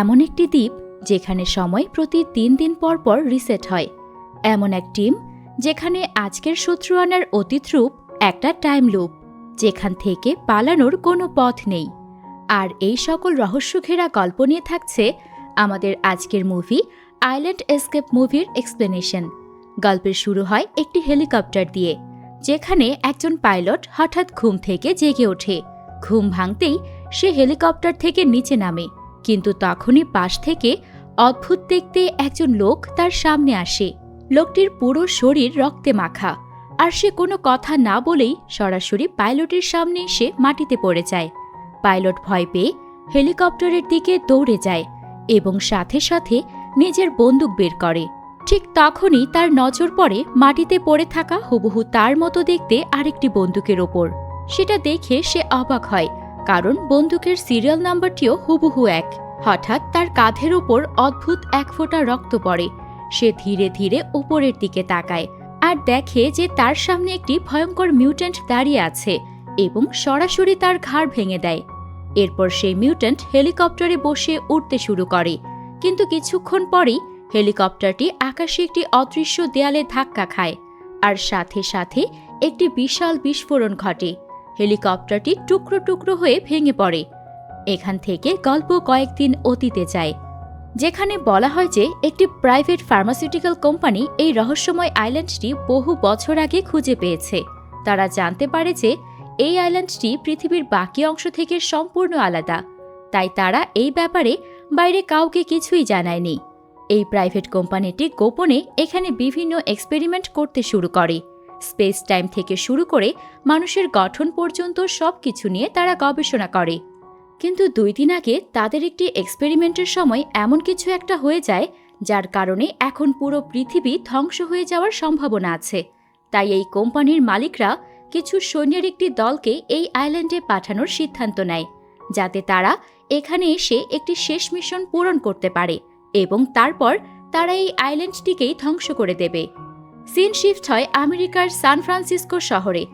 এমন একটি দ্বীপ যেখানে সময় প্রতি তিন দিন পর পর রিসেট হয়। এমন এক টিম যেখানে আজকের শত্রু আনার অতীত রূপ একটা টাইম লুপ যেখান থেকে পালানোর কোনো পথ নেই। আর এই সকল রহস্য ঘেরা গল্প নিয়ে থাকছে আমাদের আজকের মুভি আইল্যান্ড এসকেপ মুভির এক্সপ্লেনেশন গল্পের শুরু হয় একটি হেলিকপ্টার দিয়ে, যেখানে একজন পাইলট হঠাৎ ঘুম থেকে জেগে ওঠে। ঘুম ভাঙতেই সে হেলিকপ্টার থেকে নিচে নামে। কিন্তু তখনই পাশ থেকে অদ্ভুত দেখতে একজন লোক তার সামনে আসে। লোকটির পুরো শরীর রক্তে মাখা। আর সে কোনো কথা না বলেই সরাসরি পাইলটের সামনে এসে মাটিতে পড়ে যায়। পাইলট ভয় পেয়ে হেলিকপ্টারের দিকে দৌড়ে যায় এবং সাথে সাথে নিজের বন্দুক বের করে। ঠিক তখনই তার নজর পড়ে মাটিতে পড়ে থাকা হুবহু তার মতো দেখতে আরেকটি বন্দুকের ওপর। সেটা দেখে সে অবাক হয় কারণ বন্দুকের সিরিয়াল নাম্বারটিও হুবহু এক। হঠাৎ তার কাঁধের ওপর অদ্ভুত এক ফোঁটা রক্ত পড়ে। সে ধীরে ধীরে উপরের দিকে তাকায় আর দেখে যে তার সামনে একটি ভয়ঙ্কর মিউট্যান্ট দাঁড়িয়ে আছে এবং সরাসরি তার ঘাড় ভেঙে দেয়। এরপর সেই মিউট্যান্ট হেলিকপ্টারে বসে উঠতে শুরু করে। কিন্তু কিছুক্ষণ পরেই হেলিকপ্টারটি আকাশে একটি অদৃশ্য দেয়ালে ধাক্কা খায়। আর সাথে সাথে একটি বিশাল বিস্ফোরণ ঘটে। হেলিকপ্টারটি টুকরো টুকরো হয়ে ভেঙে পড়ে। এখান থেকে গল্প কয়েকদিন অতীতে যায়, যেখানে বলা হয় যে একটি প্রাইভেট ফার্মাসিউটিক্যাল কোম্পানি এই রহস্যময় আইল্যান্ডটি বহু বছর আগে খুঁজে পেয়েছে। তারা জানতে পারে যে এই আইল্যান্ডটি পৃথিবীর বাকি অংশ থেকে সম্পূর্ণ আলাদা, তাই তারা এই ব্যাপারে বাইরে কাউকে কিছুই জানায়নি। এই প্রাইভেট কোম্পানিটি গোপনে এখানে বিভিন্ন এক্সপেরিমেন্ট করতে শুরু করে। স্পেস টাইম থেকে শুরু করে মানুষের গঠন পর্যন্ত সব কিছু নিয়ে তারা গবেষণা করে। কিন্তু দুই দিন আগে তাদের একটি এক্সপেরিমেন্টের সময় এমন কিছু একটা হয়ে যায়, যার কারণে এখন পুরো পৃথিবী ধ্বংস হয়ে যাওয়ার সম্ভাবনা আছে। তাই এই কোম্পানির মালিকরা কিছু সৈন্যের একটি দলকে এই আইল্যান্ডে পাঠানোর সিদ্ধান্ত নেয়, যাতে তারা এখানে এসে একটি শেষ মিশন পূরণ করতে পারে এবং তারপর তারা এই আইল্যান্ডটিকেই ধ্বংস করে দেবে। সিন শিফট হয় আমেরিকার সান ফ্রান্সিসকো শহরে।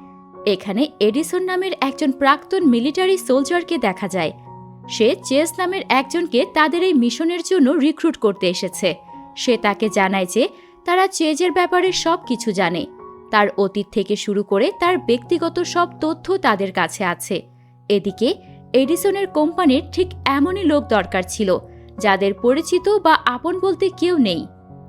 এখানে এডিসন নামের একজন প্রাক্তন মিলিটারি সোলজারকে দেখা যায়। সে চেস নামের একজনকে তাদের এই মিশনের জন্য রিক্রুট করতে এসেছে। সে তাকে জানায় যে তারা চেজের ব্যাপারে সব কিছু জানে। তার অতীত থেকে শুরু করে তার ব্যক্তিগত সব তথ্য তাদের কাছে আছে। এদিকে এডিসনের কোম্পানির ঠিক এমনই লোক দরকার ছিল, যাদের পরিচিত বা আপন বলতে কেউ নেই।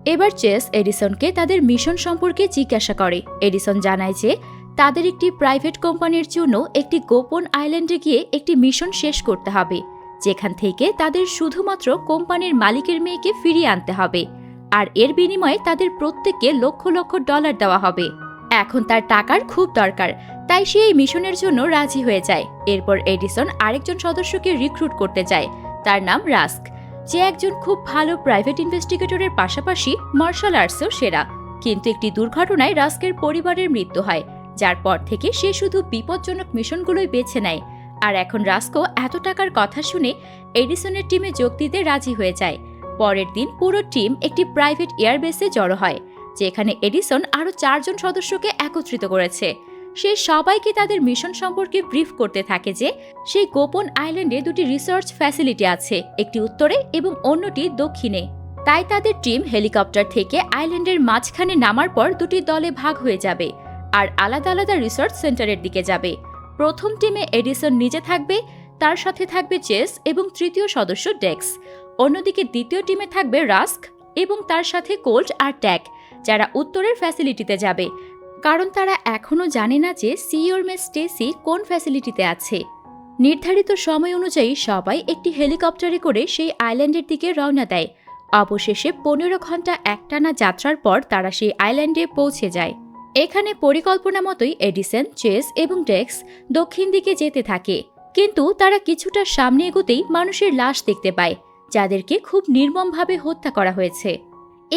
এবার চেস এডিসনকে তাদের মিশন সম্পর্কে জিজ্ঞাসা করে। এডিসন জানায় যে, তাদের একটি প্রাইভেট কোম্পানির জন্য একটি গোপন আইল্যান্ডে গিয়ে একটি মিশন শেষ করতে হবে, যেখান থেকে তাদের শুধুমাত্র কোম্পানির মালিকের মেয়েকে ফিরিয়ে আনতে হবে, আর এর বিনিময়ে তাদের প্রত্যেককে লক্ষ লক্ষ ডলার দেওয়া হবে। এখন তার টাকার খুব দরকার, তাই সে এই মিশনের জন্য রাজি হয়ে যায়। এরপর এডিসন আরেকজন সদস্যকে রিক্রুট করতে যায়, তার নাম রাস্ক। যে একজন খুব ভালো প্রাইভেট ইনভেস্টিগেটরের পাশাপাশি মার্শাল আর্টসেও সেরা। কিন্তু একটি দুর্ঘটনায় রাস্কের পরিবারের মৃত্যু হয়, যার পর থেকে সে শুধু বিপজ্জনক মিশনগুলোই বেছে নেয়। আর এখন রাস্কো এত টাকার কথা শুনে এডিসনের টিমে যোগ দিতে রাজি হয়ে যায়। পরের দিন পুরো টিম একটি প্রাইভেট এয়ারবেসে জড়ো হয়, যেখানে এডিসন আরও চারজন সদস্যকে একত্রিত করেছে। সে সবাইকে তাদের মিশন সম্পর্কে ব্রিফ করতে থাকে যে সেই গোপন আইল্যান্ডে দুটি রিসার্চ ফ্যাসিলিটি আছে, একটি উত্তরে এবং অন্যটি দক্ষিণে। তাই তাদের টিম হেলিকপ্টার থেকে আইল্যান্ডের মাঝখানে নামার পর দুটি দলে ভাগ হয়ে যাবে আর আলাদা আলাদা রিসার্চ সেন্টারের দিকে যাবে। প্রথম টিমে এডিসন নিজে থাকবে, তার সাথে থাকবে চেস এবং তৃতীয় সদস্য ডেক্স। অন্যদিকে দ্বিতীয় টিমে থাকবে রাস্ক এবং তার সাথে কোল্ড আর ট্যাক যারা উত্তরের ফ্যাসিলিটিতে যাবে। কারণ তারা এখনও জানে না যে সিওর মে স্টেসি কোন ফ্যাসিলিটিতে আছে। নির্ধারিত সময় অনুযায়ী সবাই একটি হেলিকপ্টারে করে সেই আইল্যান্ডের দিকে রওনা দেয়। অবশেষে পনেরো ঘণ্টা একটানা যাত্রার পর তারা সেই আইল্যান্ডে পৌঁছে যায়। এখানে পরিকল্পনা মতোই এডিসন চেস এবং ডেক্স দক্ষিণ দিকে যেতে থাকে। কিন্তু তারা কিছুটা সামনে এগোতেই মানুষের লাশ দেখতে পায়, যাদেরকে খুব নির্মমভাবে হত্যা করা হয়েছে।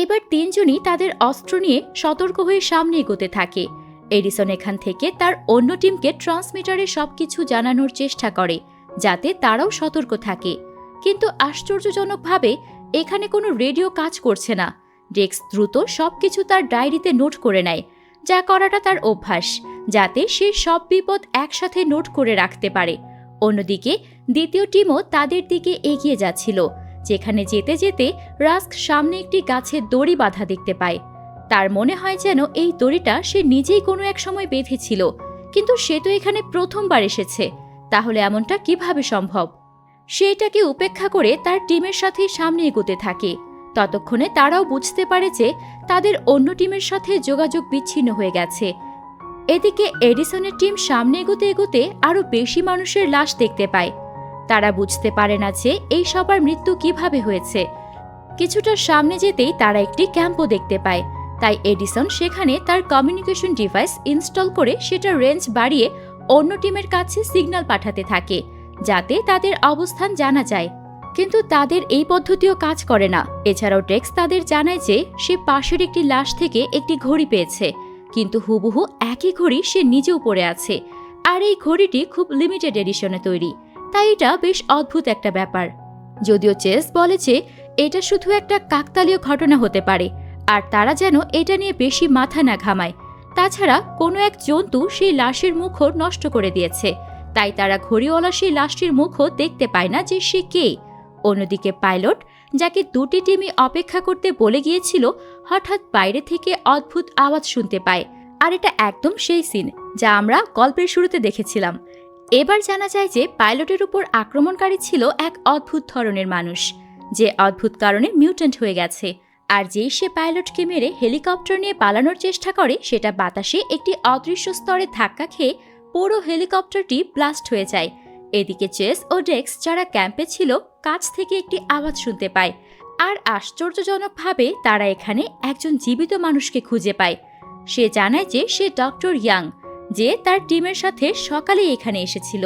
এবার তিনজনই তাদের অস্ত্র নিয়ে সতর্ক হয়ে সামনে এগোতে থাকে। এডিসন এখান থেকে তার অন্য টিমকে ট্রান্সমিটারে সবকিছু জানানোর চেষ্টা করে, যাতে তারাও সতর্ক থাকে। কিন্তু আশ্চর্যজনকভাবে এখানে কোনো রেডিও কাজ করছে না। ডেক্স দ্রুত সবকিছু তার ডায়েরিতে নোট করে নেয়, যা করাটা তার অভ্যাস, যাতে সে সব বিপদ একসাথে নোট করে রাখতে পারে। অন্যদিকে, দ্বিতীয় টিমও তাদের দিকে এগিয়ে যাচ্ছিল। যেখানে যেতে যেতে রাস্ক সামনে একটি গাছের দড়ি বাঁধা দেখতে পায়। তার মনে হয় যেন এই দড়িটা সে নিজেই কোনো এক সময় বেঁধেছিল, কিন্তু সে তো এখানে প্রথমবার এসেছে, তাহলে এমনটা কীভাবে সম্ভব? সে এটাকে উপেক্ষা করে তার টিমের সাথে সামনে এগোতে থাকে। ততক্ষণে তারাও বুঝতে পারে যে তাদের অন্য টিমের সাথে যোগাযোগ বিচ্ছিন্ন হয়ে গেছে। এদিকে এডিসনের টিম সামনে এগোতে এগোতে আরও বেশি মানুষের লাশ দেখতে পায়। তারা বুঝতে পারে না যে এই সবার মৃত্যু কীভাবে হয়েছে। কিছুটা সামনে যেতেই তারা একটি ক্যাম্পও দেখতে পায়। তাই এডিসন সেখানে তার কমিউনিকেশন ডিভাইস ইনস্টল করে সেটার রেঞ্জ বাড়িয়ে অন্য টিমের কাছে সিগন্যাল পাঠাতে থাকে, যাতে তাদের অবস্থান জানা যায়। কিন্তু তাদের এই পদ্ধতিও কাজ করে না। এছাড়াও ডেক্স তাদের জানায় যে সে পাশের একটি লাশ থেকে একটি ঘড়ি পেয়েছে, কিন্তু হুবহু একই ঘড়ি সে নিজেও পড়ে আছে। আর এই ঘড়িটি খুব লিমিটেড এডিশনে তৈরি। তাই এটা বেশ অদ্ভুত একটা ব্যাপার। যদিও চেস বলে যে এটা শুধু একটা কাকতালীয় ঘটনা হতে পারে, আর তারা যেন এটা নিয়ে বেশি মাথা না ঘামায়। তাছাড়া কোনো এক জন্তু সেই লাশের মুখও নষ্ট করে দিয়েছে, তাই তারা ঘড়িওয়ালা সেই লাশটির মুখও দেখতে পায় না যে সে কে। অন্যদিকে পাইলট, যাকে দুটি টিমই অপেক্ষা করতে বলে গিয়েছিল, হঠাৎ বাইরে থেকে অদ্ভুত আওয়াজ শুনতে পায়, আর এটা একদম সেই সিন, যা আমরা গল্পের শুরুতে দেখেছিলাম। এবার জানা যায় যে পাইলটের উপর আক্রমণকারী ছিল এক অদ্ভুত ধরনের মানুষ, যে অদ্ভুত কারণে মিউটেন্ট হয়ে গেছে। আর যেই সে পাইলটকে মেরে হেলিকপ্টার নিয়ে পালানোর চেষ্টা করে, সেটা বাতাসে একটি অদৃশ্য স্তরে ধাক্কা খেয়ে পুরো হেলিকপ্টারটি ব্লাস্ট হয়ে যায়। এদিকে চেস ও ডেক্স যারা ক্যাম্পে ছিল, কাছ থেকে একটি আওয়াজ শুনতে পায়। আর আশ্চর্যজনকভাবে তারা এখানে একজন জীবিত মানুষকে খুঁজে পায়। সে জানায় যে সে ডক্টর ইয়াং যে তার টিমের সাথে সকালে এখানে এসেছিল।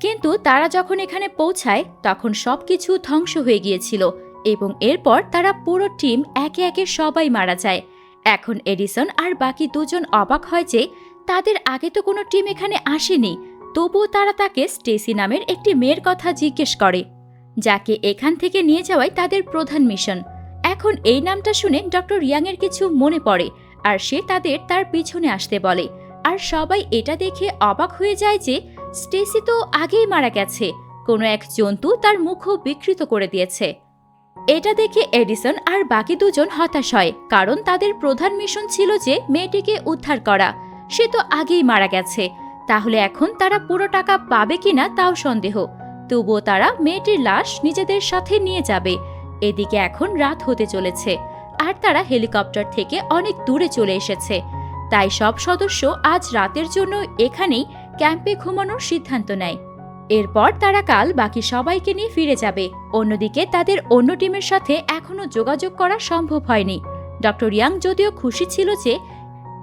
কিন্তু তারা যখন এখানে পৌঁছায়, তখন সবকিছু ধ্বংস হয়ে গিয়েছিল এবং এরপর তারা পুরো টিম একে একে সবাই মারা যায়। এখন এডিসন আর বাকি দুজন অবাক হয় যে তাদের আগে তো কোনো টিম এখানে আসেনি, তবুও তারা তাকে স্টেসি নামের একটি মেয়ের কথা জিজ্ঞেস করে, যাকে এখান থেকে নিয়ে যাওয়াই তাদের প্রধান মিশন। এখন এই নামটা শুনে ডক্টর ইয়াংয়ের কিছু মনে পড়ে আর সে তাদের তার পিছনে আসতে বলে। আর সবাই এটা দেখে অবাক হয়ে যায় যে স্টেসি তো আগেই মারা গেছে। কোনো এক জন্তু তার মুখও বিকৃত করে দিয়েছে। এটা দেখে এডিসন আর বাকি দুজন হতাশ হয়, কারণ তাদের প্রধান মিশন ছিল যে মেয়েটিকে উদ্ধার করা। সে তো আগেই মারা গেছে। তাহলে এখন তারা পুরো টাকা পাবে কিনা তাও সন্দেহ। তবুও তারা মেয়েটির লাশ নিজেদের সাথে নিয়ে যাবে। এদিকে এখন রাত হতে চলেছে। আর তারা হেলিকপ্টার থেকে অনেক দূরে চলে এসেছে। তাই সব সদস্য আজ রাতের জন্য এখানেই ক্যাম্পে ঘুমানোর সিদ্ধান্ত নেয়। এরপর তারা কাল বাকি সবাইকে নিয়ে ফিরে যাবে। অন্যদিকে তাদের অন্য টিমের সাথে এখনও যোগাযোগ করা সম্ভব হয়নি। ডক্টর ইয়াং যদিও খুশি ছিল যে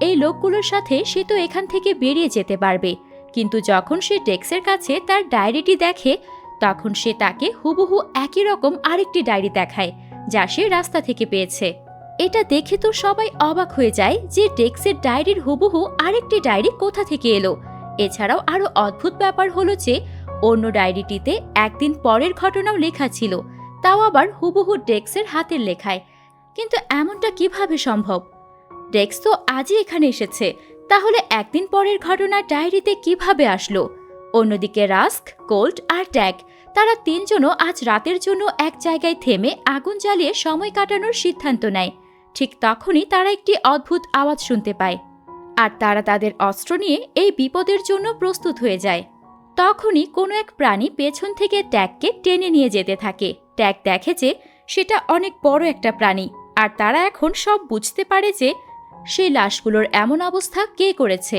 এই লোকগুলোর সাথে সে তো এখান থেকে বেরিয়ে যেতে পারবে। কিন্তু যখন সে ডেক্সের কাছে তার ডায়েরিটি দেখে, তখন সে তাকে হুবহু একই রকম আরেকটি ডায়েরি দেখায়, যা সে রাস্তা থেকে পেয়েছে। এটা দেখে তো সবাই অবাক হয়ে যায় যে ডেক্সের ডায়েরির হুবহু আরেকটি ডায়েরি কোথা থেকে এলো। এছাড়াও আরও অদ্ভুত ব্যাপার হলো যে অন্য ডায়েরিটিতে একদিন পরের ঘটনাও লেখা ছিল, তাও আবার হুবহু ডেক্সের হাতের লেখায়। কিন্তু এমনটা কীভাবে সম্ভব? ডেক্স তো আজই এখানে এসেছে, তাহলে একদিন পরের ঘটনা ডায়েরিতে কীভাবে আসলো? অন্যদিকে রাস্ক কোল্ড আর ট্যাগ, তারা তিনজনও আজ রাতের জন্য এক জায়গায় থেমে আগুন জ্বালিয়ে সময় কাটানোর সিদ্ধান্ত নেয়। ঠিক তখনই তারা একটি অদ্ভুত আওয়াজ শুনতে পায়, আর তারা তাদের অস্ত্র নিয়ে এই বিপদের জন্য প্রস্তুত হয়ে যায়। তখনই কোনো এক প্রাণী পেছন থেকে ট্যাগকে টেনে নিয়ে যেতে থাকে। ট্যাগ দেখে যে সেটা অনেক বড় একটা প্রাণী, আর তারা এখন সব বুঝতে পারে যে সেই লাশগুলোর এমন অবস্থা কে করেছে।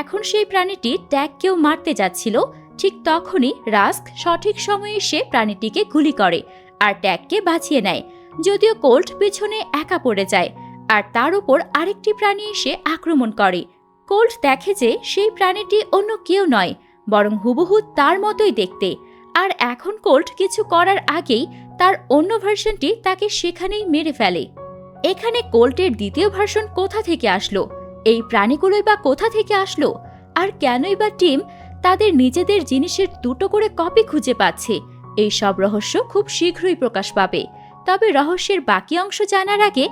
এখন সেই প্রাণীটি ট্যাগকেও মারতে যাচ্ছিল, ঠিক তখনই রাস্ক সঠিক সময়ে এসে প্রাণীটিকে গুলি করে, আর ট্যাগকে বাঁচিয়ে নেয়। যদিও কোল্ট পিছনে একা পড়ে যায়, আর তার উপর আরেকটি প্রাণী এসে আক্রমণ করে। কোল্ট দেখে যে সেই প্রাণীটি অন্য কেউ নয়, বরং হুবহু তার মতোই দেখতে। আর এখন কোল্ট কিছু করার আগেই তার অন্য ভার্সনটি তাকে সেখানেই মেরে ফেলে। এখানে কোল্টের দ্বিতীয় ভার্সন কোথা থেকে আসলো? এই প্রাণীগুলোই বা কোথা থেকে আসলো? আর কেনই বা টিম তাদের নিজেদের জিনিসের দুটো করে কপি খুঁজে পাচ্ছে? এই সব রহস্য খুব শীঘ্রই প্রকাশ পাবে। তবে রহস্যের বাকি অংশ জানার আগে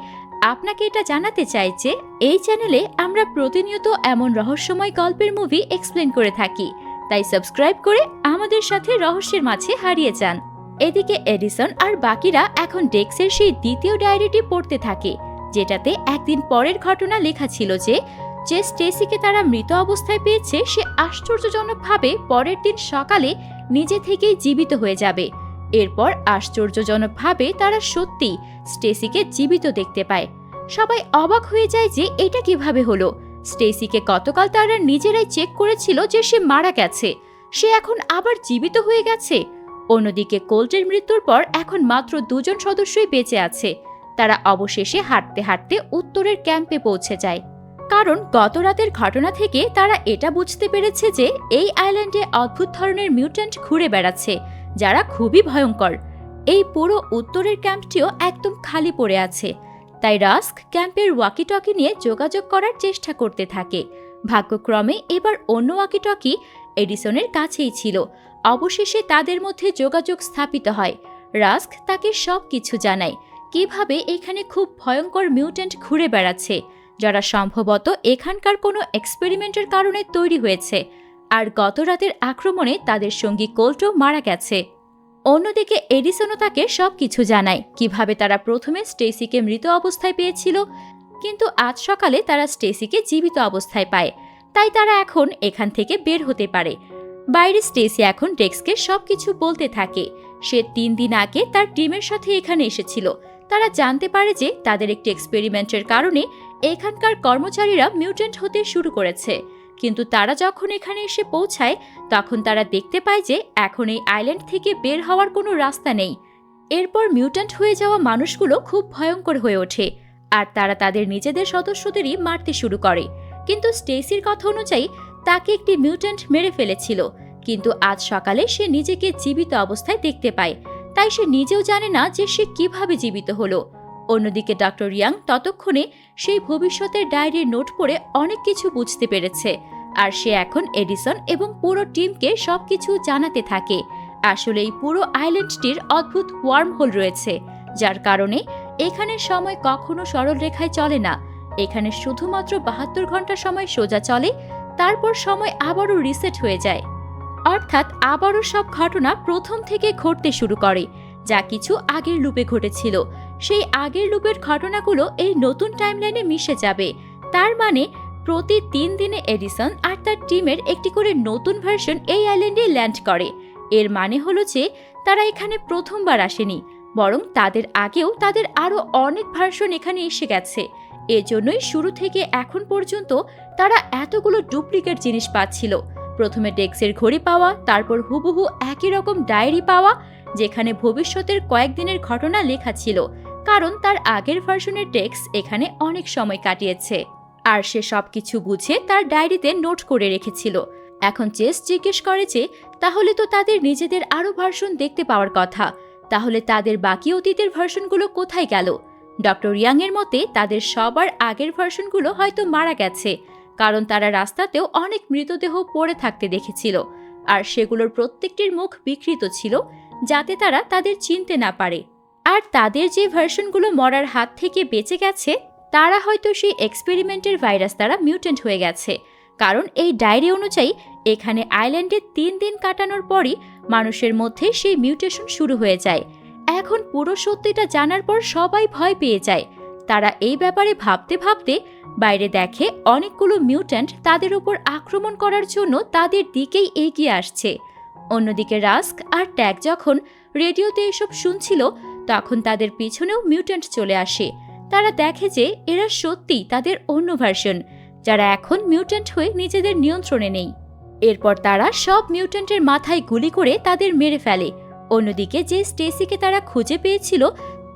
আপনাকে এটা জানাতে চাই যে এই চ্যানেলে আমরা প্রতিনিয়ত এমন রহস্যময় গল্পের মুভি এক্সপ্লেন করে থাকি। তাই সাবস্ক্রাইব করে আমাদের সাথে রহস্যের মাঝে হারিয়ে যান। এদিকে এডিসন আর বাকিরা এখন ডেক্সের সেই দ্বিতীয় ডায়েরিটি পড়তে থাকে, যেটাতে একদিন পরের ঘটনা লেখা ছিল যে যে স্টেসিকে তারা মৃত অবস্থায় পেয়েছে, সে আশ্চর্যজনকভাবে পরের দিন সকালে নিজে থেকেই জীবিত হয়ে যাবে। এরপর আশ্চর্যজনকভাবে তারা সত্যি স্টেসিকে জীবিত দেখতে পায়। সবাই অবাক হয়ে যায় যে এটা কীভাবে হলো। স্টেসিকে গতকাল তারা নিজেরাই চেক করেছিল যে সে মারা গেছে। সে এখন আবার জীবিত হয়ে গেছে। অন্যদিকে কোল্টের মৃত্যুর পর এখন মাত্র দুজন সদস্যই বেঁচে আছে। তারা অবশেষে হাঁটতে হাঁটতে উত্তরের ক্যাম্পে পৌঁছে যায়। কারণ গত রাতের ঘটনা থেকে তারা এটা বুঝতে পেরেছে যে এই আইল্যান্ডে অদ্ভুত ধরনের মিউট্যান্ট ঘুরে বেড়াচ্ছে। যারা খুবই ভয়ঙ্কর। এই পুরো উত্তরের ক্যাম্পটিও একদম খালি পড়ে আছে। তাই রাস্ক ক্যাম্পের ওয়াকিটকি নিয়ে যোগাযোগ করার চেষ্টা করতে থাকে। ভাগ্যক্রমে এবার অন্য ওয়াকিটকি এডিসনের কাছেই ছিল। অবশেষে তাদের মধ্যে যোগাযোগ স্থাপিত হয়। রাস্ক তাকে সব কিছু জানায়, কীভাবে এখানে খুব ভয়ঙ্কর মিউট্যান্ট ঘুরে বেড়াচ্ছে, যারা সম্ভবত এখানকার কোনো এক্সপেরিমেন্টের কারণে তৈরি হয়েছে। আর গত রাতের আক্রমণে তাদের সঙ্গী কোল্টো মারা গেছে। অন্যদিকে এডিসনও তাকে সব কিছু জানায়, কীভাবে তারা প্রথমে স্টেসিকে মৃত অবস্থায় পেয়েছিল, কিন্তু আজ সকালে তারা স্টেসিকে জীবিত অবস্থায় পায়। তাই তারা এখন এখান থেকে বের হতে পারে। বাইরে স্টেসি এখন ডেক্সকে সব কিছু বলতে থাকে। সে তিন দিন আগে তার টিমের সাথে এখানে এসেছিল। তারা জানতে পারে যে তাদের একটি এক্সপেরিমেন্টের কারণে এখানকার কর্মচারীরা মিউটেন্ট হতে শুরু করেছে। কিন্তু তারা যখন এখানে এসে পৌঁছায়, তখন তারা দেখতে পায় যে এখন এই আইল্যান্ড থেকে বের হওয়ার কোনো রাস্তা নেই। এরপর মিউট্যান্ট হয়ে যাওয়া মানুষগুলো খুব ভয়ঙ্কর হয়ে ওঠে আর তারা তাদের নিজেদের সদস্যদেরই মারতে শুরু করে। কিন্তু স্টেসির কথা অনুযায়ী, তাকে একটি মিউট্যান্ট মেরে ফেলেছিল, কিন্তু আজ সকালে সে নিজেকে জীবিত অবস্থায় দেখতে পায়। তাই সে নিজেও জানে না যে সে কীভাবে জীবিত হলো। অন্যদিকে ডক্টর ইয়াং ততক্ষণে সেই ভবিষ্যতের ডায়েরির নোট পড়ে অনেক কিছু বুঝতে পেরেছে। আর সে এখন এডিসন এবং পুরো টিমকে সবকিছু জানাতে থাকে। আসলে এই পুরো আইল্যান্ডটির অদ্ভুত ওয়ার্ম হোল রয়েছে, যার কারণে এখানে সময় কখনো সরল রেখায় চলে না। এখানে শুধুমাত্র বাহাত্তর ঘণ্টা সময় সোজা চলে, তারপর সময় আবারও রিসেট হয়ে যায়। অর্থাৎ আবারও সব ঘটনা প্রথম থেকে ঘটতে শুরু করে, যা কিছু আগের লুপে ঘটেছিল। সেই আগের লুপের ঘটনাগুলো এই নতুন টাইমলাইনে মিশে যাবে। তার মানে প্রতি তিন দিনে এডিসন আর তার টিমের একটি করে নতুন ভার্সন এই আইল্যান্ডে ল্যান্ড করে। এর মানে হলো যে তারা এখানে প্রথমবার আসেনি, বরং তাদের আগেও তাদের আরও অনেক ভার্সন এখানে এসে গেছে। এজন্যই শুরু থেকে এখন পর্যন্ত তারা এতগুলো ডুপ্লিকেট জিনিস পাচ্ছিল। প্রথমে ডেক্সের ঘড়ি পাওয়া, তারপর হুবহু একই রকম ডায়েরি পাওয়া, যেখানে ভবিষ্যতের কয়েকদিনের ঘটনা লেখা ছিল। কারণ তার আগের ভার্সনের ডেক্স এখানে অনেক সময় কাটিয়েছে। আর সে সব কিছু বুঝে তার ডায়েরিতে নোট করে রেখেছিল। এখন চেস জিজ্ঞেস করে যে, তাহলে তো তাদের নিজেদের আরও ভার্সন দেখতে পাওয়ার কথা। তাহলে তাদের বাকি অতীতের ভার্সনগুলো কোথায় গেল? ডক্টর ইয়াং এর মতে, তাদের সবার আগের ভার্সনগুলো হয়তো মারা গেছে, কারণ তারা রাস্তাতেও অনেক মৃতদেহ পড়ে থাকতে দেখেছিল। আর সেগুলোর প্রত্যেকটির মুখ বিকৃত ছিল, যাতে তারা তাদের চিনতে না পারে। আর তাদের যে ভার্সনগুলো মরার হাত থেকে বেঁচে গেছে, তারা হয়তো সেই এক্সপেরিমেন্টের ভাইরাস দ্বারা মিউটেন্ট হয়ে গেছে। কারণ এই ডায়েরি অনুযায়ী, এখানে আইল্যান্ডে তিন দিন কাটানোর পরই মানুষের মধ্যে সেই মিউটেশন শুরু হয়ে যায়। এখন পুরো সত্যিটা জানার পর সবাই ভয় পেয়ে যায়। তারা এই ব্যাপারে ভাবতে ভাবতে বাইরে দেখে অনেকগুলো মিউট্যান্ট তাদের উপর আক্রমণ করার জন্য তাদের দিকেই এগিয়ে আসছে। অন্যদিকে রাস্ক আর ট্যাগ যখন রেডিওতে এসব শুনছিল তখন তাদের পিছনেও মিউট্যান্ট চলে আসে। তারা দেখে যে এরা সত্যি তাদের অন্য ভার্সন, যারা এখন মিউট্যান্ট হয়ে নিজেদের নিয়ন্ত্রণে নেই। এরপর তারা সব মিউট্যান্টের মাথায় গুলি করে তাদের মেরে ফেলে। অন্যদিকে যে স্টেসিকে তারা খুঁজে পেয়েছিল,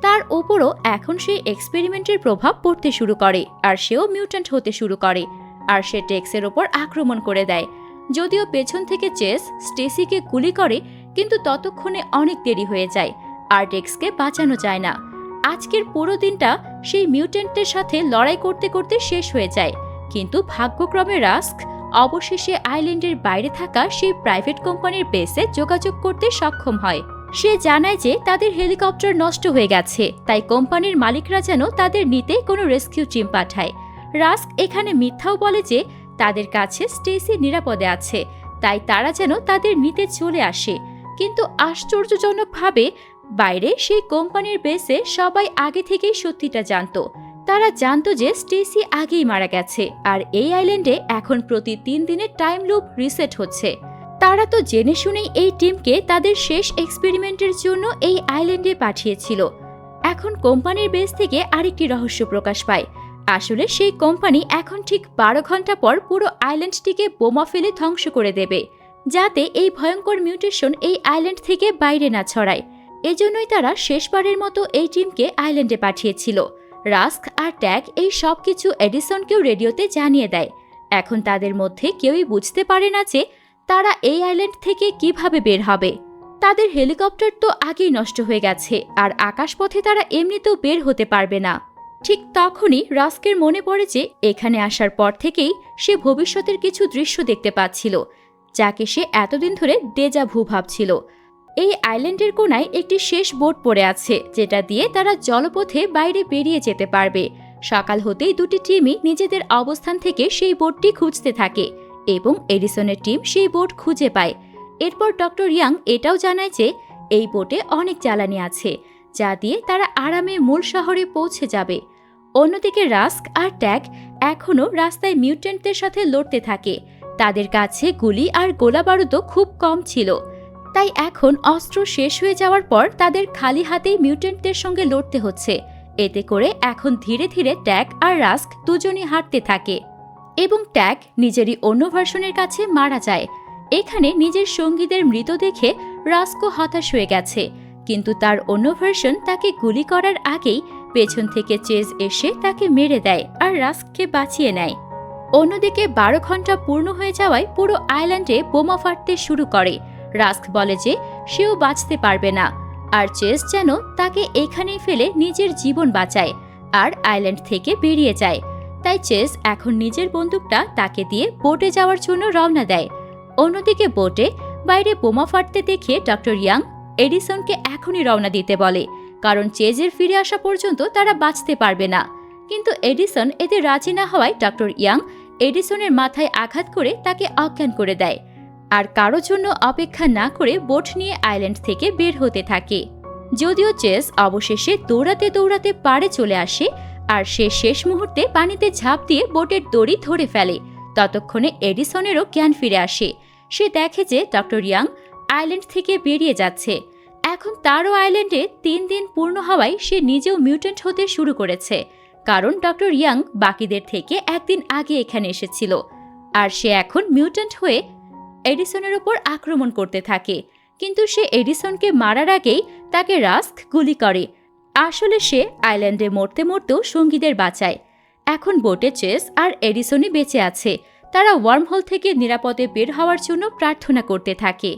তার ওপরও এখন সেই এক্সপেরিমেন্টের প্রভাব পড়তে শুরু করে আর সেও মিউট্যান্ট হতে শুরু করে আর সে টেক্সের ওপর আক্রমণ করে দেয়। যদিও পেছন থেকে চেস স্টেসিকে গুলি করে, কিন্তু ততক্ষণে অনেক দেরি হয়ে যায়। আর বাঁচানো যায় না। আজকের পুরো দিনটা সেই মিউটেন্টের সাথে লড়াই করতে করতে শেষ হয়ে যায়। কিন্তু ভাগ্যক্রমে রাস্ক অবশেষে আইল্যান্ডের বাইরে থাকা সেই প্রাইভেট কোম্পানির বেসে যোগাযোগ করতে সক্ষম হয়। সে জানায় যে তাদের হেলিকপ্টার নষ্ট হয়ে গেছে, তাই কোম্পানির মালিকরা যেন তাদের নিতে কোনো রেস্কিউ টিম পাঠায়। রাস্ক এখানে মিথ্যাও বলে যে তাদের কাছে স্টেসি নিরাপদে আছে, তাই তারা যেন তাদের নিতে চলে আসে। কিন্তু আশ্চর্যজনকভাবে বাইরে সেই কোম্পানির বেসে সবাই আগে থেকেই সত্যিটা জানতো। তারা জানতো যে স্টেসি আগেই মারা গেছে আর এই আইল্যান্ডে এখন প্রতি তিন দিনের টাইম লুপ রিসেট হচ্ছে। তারা তো জেনে শুনেই এই টিমকে তাদের শেষ এক্সপেরিমেন্টের জন্য এই আইল্যান্ডে পাঠিয়েছিল। এখন কোম্পানির বেস থেকে আরেকটি রহস্য প্রকাশ পায়। আসলে সেই কোম্পানি এখন ঠিক বারো ঘণ্টা পর পুরো আইল্যান্ডটিকে বোমা ফেলে ধ্বংস করে দেবে, যাতে এই ভয়ঙ্কর মিউটেশন এই আইল্যান্ড থেকে বাইরে না ছড়ায়। এজন্যই তারা শেষবারের মতো এই টিমকে আইল্যান্ডে পাঠিয়েছিল। রাস্ক আর ট্যাগ এই সব কিছু এডিসনকেও রেডিওতে জানিয়ে দেয়। এখন তাদের মধ্যে কেউই বুঝতে পারে না যে তারা এই আইল্যান্ড থেকে কীভাবে বের হবে। তাদের হেলিকপ্টার তো আগেই নষ্ট হয়ে গেছে, আর আকাশপথে তারা এমনিতেও বের হতে পারবে না। ঠিক তখনই রাস্কের মনে পড়ে যে এখানে আসার পর থেকেই সে ভবিষ্যতের কিছু দৃশ্য দেখতে পাচ্ছিল, যাকে সে এতদিন ধরে ডেজা ভু ভাবছিল। এই আইল্যান্ডের কোনায় একটি শেষ বোট পড়ে আছে, যেটা দিয়ে তারা জলপথে বাইরে বেরিয়ে যেতে পারবে। সকাল হতেই দুটি টিমই নিজেদের অবস্থান থেকে সেই বোটটি খুঁজতে থাকে এবং এডিসনের টিম সেই বোট খুঁজে পায়। এরপর ডক্টর ইয়াং এটাও জানায় যে, এই বোটে অনেক জ্বালানি আছে, যা দিয়ে তারা আরামে মূল শহরে পৌঁছে যাবে। অন্যদিকে রাস্ক আর ট্যাগ এখনও রাস্তায় মিউটেন্টদের সাথে লড়তে থাকে। তাদের কাছে গুলি আর গোলা বারুদও খুব কম ছিল। তাই এখন অস্ত্র শেষ হয়ে যাওয়ার পর তাদের খালি হাতেই মিউটেন্টদের সঙ্গে লড়তে হচ্ছে। এতে করে এখন ধীরে ধীরে ট্যাগ আর রাস্ক দুজনই হাঁটতে থাকে। এবং ট্যাগ নিজেরই অন্য ভার্সনের কাছে মারা যায়। এখানে নিজের সঙ্গীদের মৃত দেখে রাস্কো হতাশ হয়ে গেছে। কিন্তু তার অন্য ভার্সন তাকে গুলি করার আগেই পেছন থেকে চেজ এসে তাকে মেরে দেয় আর রাস্ককে বাঁচিয়ে নেয়। অন্যদিকে বারো ঘণ্টা পূর্ণ হয়ে যাওয়ায় পুরো আইল্যান্ডে বোমা ফাটতে শুরু করে। রাস্ক বলে যে সেও বাঁচতে পারবে না। আর চেস যেন তাকে এখানেই ফেলে নিজের জীবন বাঁচায় আর আইল্যান্ড থেকে বেরিয়ে যায়। তাই চেস এখন নিজের বন্দুকটা তাকে দিয়ে বোটে যাওয়ার জন্য রওনা দেয়। অন্যদিকে বোটে বাইরে বোমা ফাটতে দেখে ডক্টর ইয়াং এডিসনকে এখনই রওনা দিতে বলে, কারণ চেজের ফিরে আসা পর্যন্ত তারা বাঁচতে পারবে না। কিন্তু এডিসন এতে রাজি না হওয়ায় ডক্টর ইয়াং এডিসনের মাথায় আঘাত করে তাকে অজ্ঞান করে দেয়। আর কারোর জন্য অপেক্ষা না করে বোট নিয়ে আইল্যান্ড থেকে বের হতে থাকে। যদিও চেস অবশেষে দৌড়াতে দৌড়াতে পাড়ে চলে আসে আর সে শেষ মুহূর্তে পানিতে ঝাঁপ দিয়ে বোটের দড়ি ধরে ফেলে। ততক্ষণে এডিসনেরও জ্ঞান ফিরে আসে। সে দেখে যে ডক্টর ইয়াং আইল্যান্ড থেকে বেরিয়ে যাচ্ছে। এখন তারও আইল্যান্ডে তিন দিন পূর্ণ হওয়ায় সে নিজেও মিউটেন্ট হতে শুরু করেছে। কারণ ডক্টর ইয়াং বাকিদের থেকে একদিন আগে এখানে এসেছিল। আর সে এখন মিউটেন্ট হয়ে এডিসনের ওপর আক্রমণ করতে থাকে। কিন্তু সে এডিসনকে মারার আগেই তাকে রাস্ক গুলি করে। আসলে সে আইল্যান্ডে মরতে মরতেও সঙ্গীদের বাঁচায়। এখন বোটে চেস আর এডিসনই বেঁচে আছে। তারা ওয়ার্মহোল থেকে নিরাপদে বের হওয়ার জন্য প্রার্থনা করতে থাকে।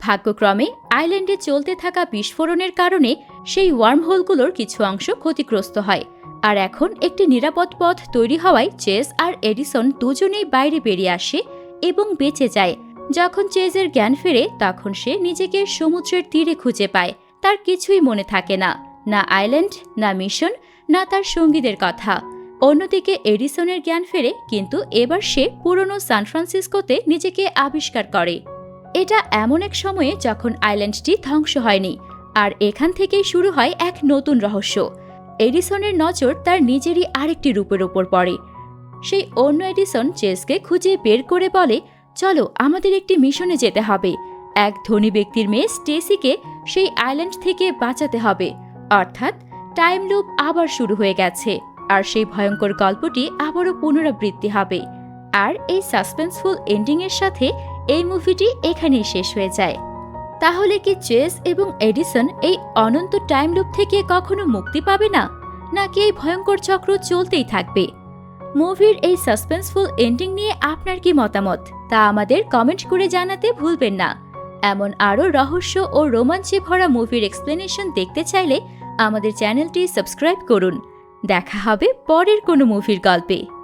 ভাগ্যক্রমে আইল্যান্ডে চলতে থাকা বিস্ফোরণের কারণে সেই ওয়ার্মহোলগুলোর কিছু অংশ ক্ষতিগ্রস্ত হয়। আর এখন একটি নিরাপদ পথ তৈরি হওয়ায় চেস আর এডিসন দুজনেই বাইরে বেরিয়ে আসে এবং বেঁচে যায়। যখন চেজের জ্ঞান ফেরে, তখন সে নিজেকে সমুদ্রের তীরে খুঁজে পায়। তার কিছুই মনে থাকে না। না আইল্যান্ড, না মিশন, না তার সঙ্গীদের কথা। অন্যদিকে এডিসনের জ্ঞান ফেরে, কিন্তু এবার সে পুরনো সান ফ্রান্সিসকোতে নিজেকে আবিষ্কার করে। এটা এমন এক সময়ে যখন আইল্যান্ডটি ধ্বংস হয়নি, আর এখান থেকেই শুরু হয় এক নতুন রহস্য। এডিসনের নজর তার নিজেরই আরেকটি রূপের ওপর পড়ে। সেই অন্য এডিসন চেসকে খুঁজে বের করে বলে চলো আমাদের একটি মিশনে যেতে হবে। এক ধনী ব্যক্তির মেয়ে স্টেসিকে সেই আইল্যান্ড থেকে বাঁচাতে হবে। অর্থাৎ টাইম লুপ আবার শুরু হয়ে গেছে আর সেই ভয়ঙ্কর গল্পটি আবারও পুনরাবৃত্তি হবে। আর এই সাসপেন্সফুল এন্ডিংয়ের সাথে এই মুভিটি এখানেই শেষ হয়ে যায়। তাহলে কি চেস এবং এডিসন এই অনন্ত টাইম লুপ থেকে কখনো মুক্তি পাবে না? নাকি এই ভয়ঙ্কর চক্র চলতেই থাকবে? মুভির এই সাসপেন্সফুল এন্ডিং নিয়ে আপনার কি মতামত? তা আমাদের কমেন্ট করে জানাতে ভুলবেন না। এমন আরও রহস্য ও রোমাঞ্চে ভরা মুভির এক্সপ্লেনেশন দেখতে চাইলে আমাদের চ্যানেলটি সাবস্ক্রাইব করুন। দেখা হবে পরের কোনো মুভির গল্পে।